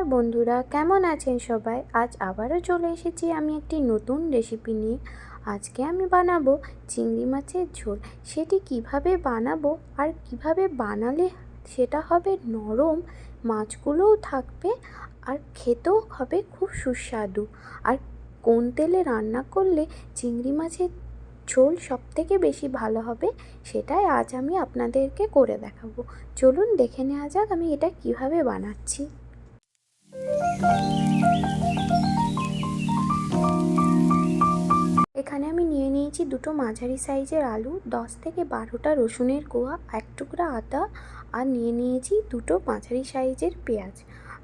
নমস্কার বন্ধুরা, কেমন আছেন সবাই? আজ আবারও চলে এসেছি আমি একটি নতুন রেসিপি নিয়ে। আজকে আমি বানাবো চিংড়ি মাছের ঝোল। সেটি কীভাবে বানাবো আর কীভাবে বানালে সেটা হবে নরম, মাছগুলোও থাকবে আর খেতেও হবে খুব সুস্বাদু। আর কোন তেলে রান্না করলে চিংড়ি মাছের ঝোল সব থেকে বেশি ভালো হবে সেটাই আজ আমি আপনাদেরকে করে দেখাবো। চলুন দেখে নেওয়া যাক আমি এটা কীভাবে বানাচ্ছি। এখানে আমি নিয়ে নিয়েছি দুটো মাঝারি সাইজের আলু, দশ থেকে বারোটা রসুনের কোয়া, এক টুকরা আদা, আর নিয়ে নিয়েছি দুটো মাঝারি সাইজের পেঁয়াজ।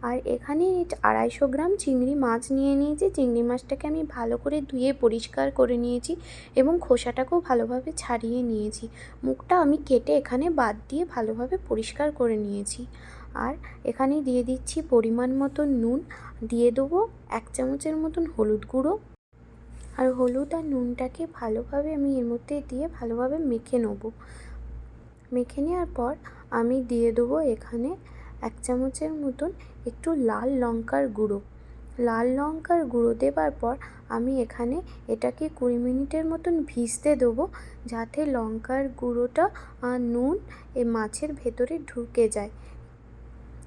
আর এখানে আড়াইশো গ্রাম চিংড়ি মাছ নিয়ে নিয়েছি। চিংড়ি মাছটাকে আমি ভালো করে ধুয়ে পরিষ্কার করে নিয়েছি এবং খোসাটাকেও ভালোভাবে ছাড়িয়ে নিয়েছি। মুখটা আমি কেটে এখানে বাদ দিয়ে ভালোভাবে পরিষ্কার করে নিয়েছি। আর এখানে দিয়ে দিচ্ছি পরিমাণ মতো নুন। দিয়ে দেবো এক চামচের মতন হলুদ গুঁড়ো। আর হলুদ আর নুনটাকে ভালোভাবে আমি এর মধ্যে দিয়ে ভালোভাবে মেখে নেব। মেখে নেওয়ার পর আমি দিয়ে দেবো এখানে এক চামচের মতন একটু লাল লঙ্কার গুঁড়ো। লাল লঙ্কার গুঁড়ো দেবার পর আমি এখানে এটাকে কুড়ি মিনিটের মতন ভিজতে দেবো, যাতে লঙ্কার গুঁড়োটা নুন এ মাছের ভেতরে ঢুকে যায়।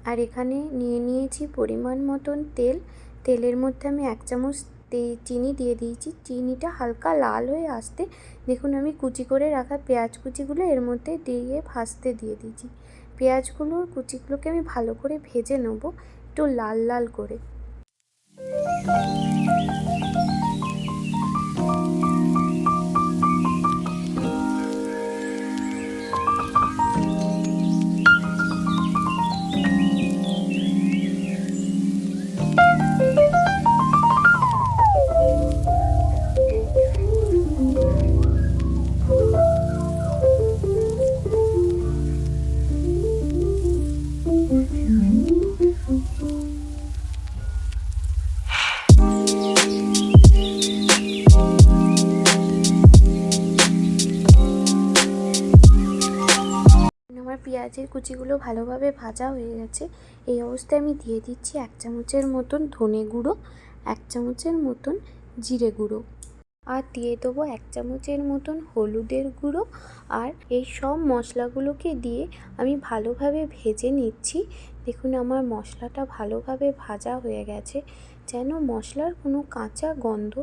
আর এখানে নিয়ে নিয়েছি পরিমাণ মতন তেল। তেলের মধ্যে আমি এক চামচ চিনি দিয়ে দিয়েছি। চিনিটা হালকা লাল হয়ে আসতে দেখুন আমি কুচি করে রাখা পেঁয়াজ কুচিগুলো এর মধ্যে দিয়ে ভাজতে দিয়ে দিয়েছি। পেঁয়াজগুলোর কুচিগুলোকে আমি ভালো করে ভেজে নেব একটু লাল লাল করে। আমার পেঁয়াজের কুচিগুলো ভালোভাবে ভাজা হয়ে গেছে। এই অবস্থায় আমি দিয়ে দিচ্ছি এক চামচের মতন ধনে গুঁড়ো, এক চামচের মতন জিরে গুঁড়ো আর দিয়ে দেবো এক চামচের মতন হলুদের গুঁড়ো। আর এই সব মশলাগুলোকে দিয়ে আমি ভালোভাবে ভেজে নিচ্ছি। দেখুন আমার মশলাটা ভালোভাবে ভাজা হয়ে গেছে। যেন মশলার কোনো কাঁচা গন্ধ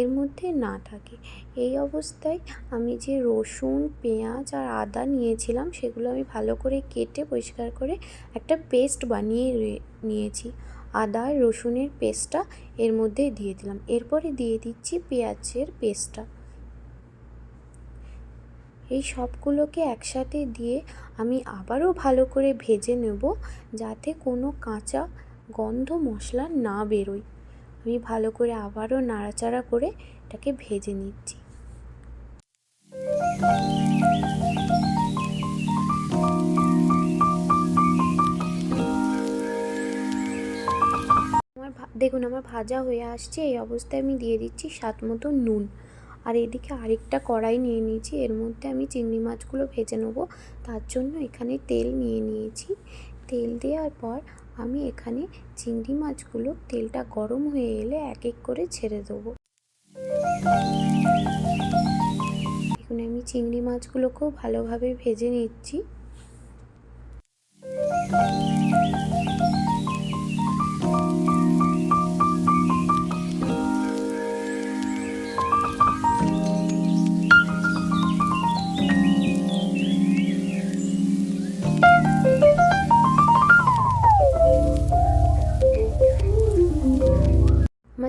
এর মধ্যে না থাকে। এই অবস্থায় আমি যে রসুন, পেঁয়াজ আর আদা নিয়েছিলাম, সেগুলো আমি ভালো করে কেটে পরিষ্কার করে একটা পেস্ট বানিয়ে নিয়েছি। আদা রসুনের পেস্টটা এর মধ্যে দিয়ে দিলাম। এরপরে দিয়ে দিচ্ছি পেঁয়াজের পেস্টটা। এই সবগুলোকে একসাথে দিয়ে আমি আবারও ভালো করে ভেজে নেব, যাতে কোনো কাঁচা গন্ধ মশলা না বেরোয় আমি ভালো করে আবারও নাড়াচাড়া করে এটাকে ভেজে নিচ্ছি। আমার দেখুন, আমার ভাজা হয়ে আসছে। এই অবস্থায় আমি দিয়ে দিচ্ছি স্বাদ মতো নুন। আর এদিকে আরেকটা কড়াই নিয়ে নিয়েছি। এর মধ্যে আমি চিংড়ি মাছগুলো ভেজে নেব। তার জন্য এখানে তেল নিয়ে নিয়েছি। তেল দেওয়ার পর আমি এখানে চিংড়ি মাছগুলো তেলটা গরম হয়ে এলে এক এক করে ছেড়ে দেবো। এখানে আমি চিংড়ি মাছগুলোকেও ভালোভাবে ভেজে নিচ্ছি।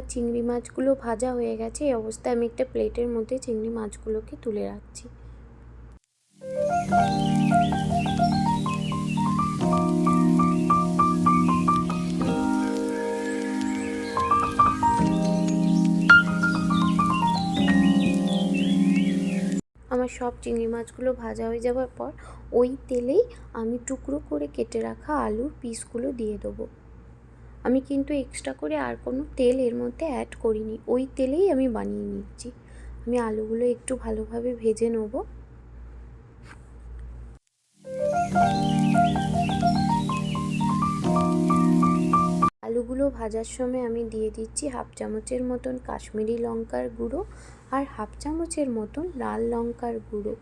আমার চিংড়ি মাছগুলো ভাজা হয়ে গেছে, এই অবস্থায় আমি একটা প্লেটের মধ্যে চিংড়ি মাছগুলোকে তুলে রাখছি। আমার সব চিংড়ি মাছগুলো ভাজা হয়ে যাওয়ার পর ওই তেলেই আমি টুকরো করে কেটে রাখা আলুর পিসগুলো দিয়ে দেবো। আমি কিন্তু এক্সট্রা করে আর কোনো তেল এর মধ্যে অ্যাড করিনি। ওই তেলেই আমি বানিয়ে নিচ্ছি। আমি আলুগুলো একটু ভালোভাবে ভেজে নেব। আলুগুলো ভাজার সময় আমি দিয়ে দিচ্ছি হাফ চামচের মতন কাশ্মীরি লঙ্কার গুঁড়ো আর হাফ চামচের মতন লাল লঙ্কার গুঁড়ো।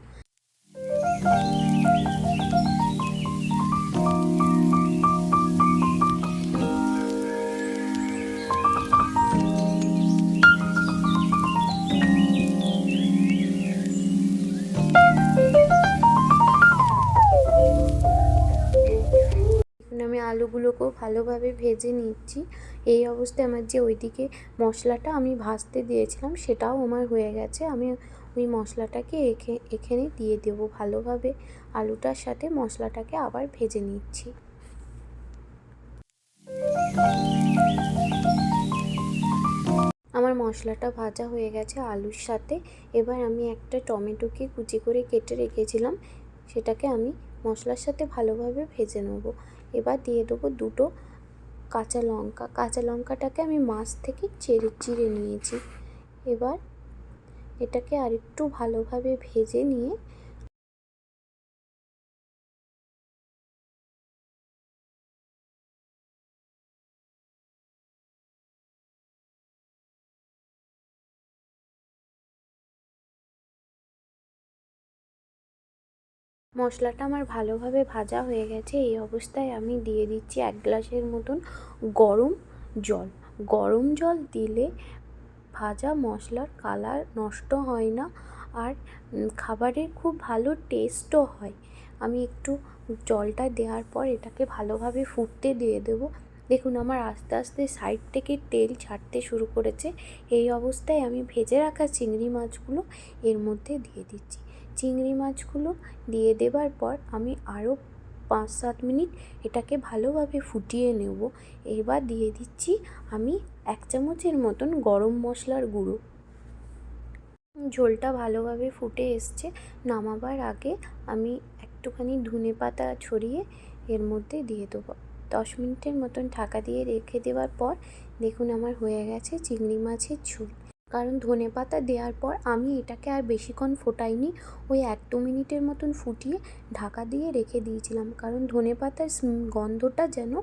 আলুগুলোকেও ভালোভাবে ভেজে নিচ্ছি। এই অবস্থায় আমার যে ওইদিকে মশলাটা আমি ভাজতে দিয়েছিলাম সেটাও আমার হয়ে গেছে। আমি ওই মশলাটাকে এখে, এখানে দিয়ে দেবো ভালোভাবে। আলুটার সাথে মশলাটাকে আবার ভেজে নিচ্ছি। আমার মশলাটা ভাজা হয়ে গেছে আলুর সাথে। এবার আমি একটা টমেটোকে কুচি করে কেটে রেখেছিলাম। সেটাকে আমি মশলার সাথে ভালোভাবে ভেজে নেব। এবার দিয়ে দেবো দুটো কাঁচা লঙ্কা। কাঁচা লঙ্কাটাকে আমি মাছ থেকে চেড়ে চিড়ে নিয়েছি। এবার এটাকে আরেকটু ভালোভাবে ভেজে নিয়ে মশলাটা আমার ভালোভাবে ভাজা হয়ে গেছে। এই অবস্থায় আমি দিয়ে দিচ্ছি এক গ্লাসের মতন গরম জল। গরম জল দিলে ভাজা মশলার কালার নষ্ট হয় না আর খাবারের খুব ভালো টেস্টও হয়। আমি একটু জলটা দেওয়ার পর এটাকে ভালোভাবে ফুটতে দিয়ে দেবো। দেখুন, আমার আস্তে আস্তে সাইড থেকে তেল ছাড়তে শুরু করেছে। এই অবস্থায় আমি ভেজে রাখা চিংড়ি মাছগুলো এর মধ্যে দিয়ে দিচ্ছি। চিংড়ি মাছগুলো দিয়ে দেবার পর আমি আরও পাঁচ সাত মিনিট এটাকে ভালোভাবে ফুটিয়ে নেব। এবার দিয়ে দিচ্ছি আমি এক চামচের মতন গরম মশলার গুঁড়ো। ঝোলটা ভালোভাবে ফুটে এসছে। নামাবার আগে আমি একটুখানি ধনে পাতা ছড়িয়ে এর মধ্যে দিয়ে দেবো। দশ মিনিটের মতন ঢাকা দিয়ে রেখে দেওয়ার পর দেখুন আমার হয়ে গেছে চিংড়ি মাছের ঝোল। কারণ ধনে পাতা দেওয়ার পর আমি এটাকে আর বেশিক্ষণ ফোটাইনি। ওই এক দু মিনিটের মতন ফুটিয়ে ঢাকা দিয়ে রেখে দিয়েছিলাম কারণ ধনে পাতার গন্ধটা যেন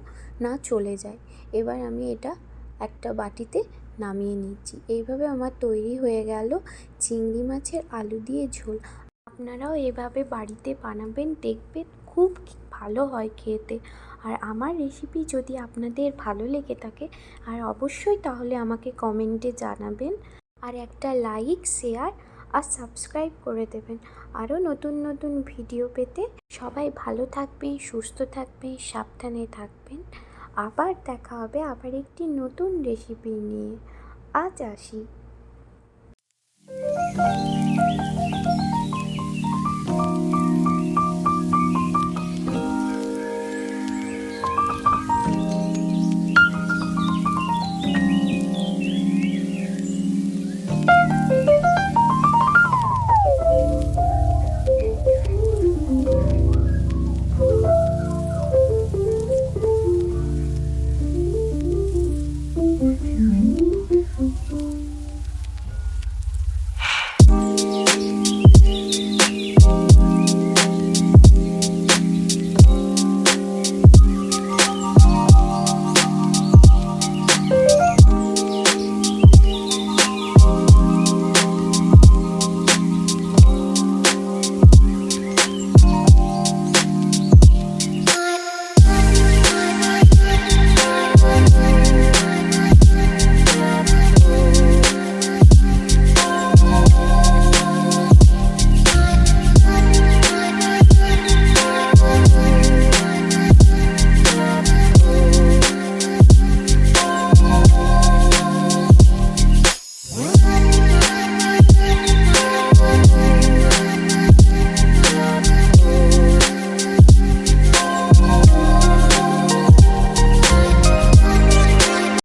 না চলে যায়। এবার আমি এটা একটা বাটিতে নামিয়ে নিচ্ছি। এইভাবে আমার তৈরি হয়ে গেল চিংড়ি মাছের আলু দিয়ে ঝোল। আপনারাও এভাবে বাড়িতে বানাবেন, দেখবেন খুব ভালো হয় খেতে। আর আমার রেসিপি যদি আপনাদের ভালো লেগে থাকে, আর অবশ্যই তাহলে আমাকে কমেন্টে জানাবেন। আর একটা লাইক শেয়ার আর সাবস্ক্রাইব করে দেবেন। আরও নতুন নতুন ভিডিও পেতে সবাই ভালো থাকবেন, সুস্থ থাকবেন, সাবধানে থাকবেন। আবার দেখা হবে আবার একটি নতুন রেসিপি নিয়ে। আজ আসি।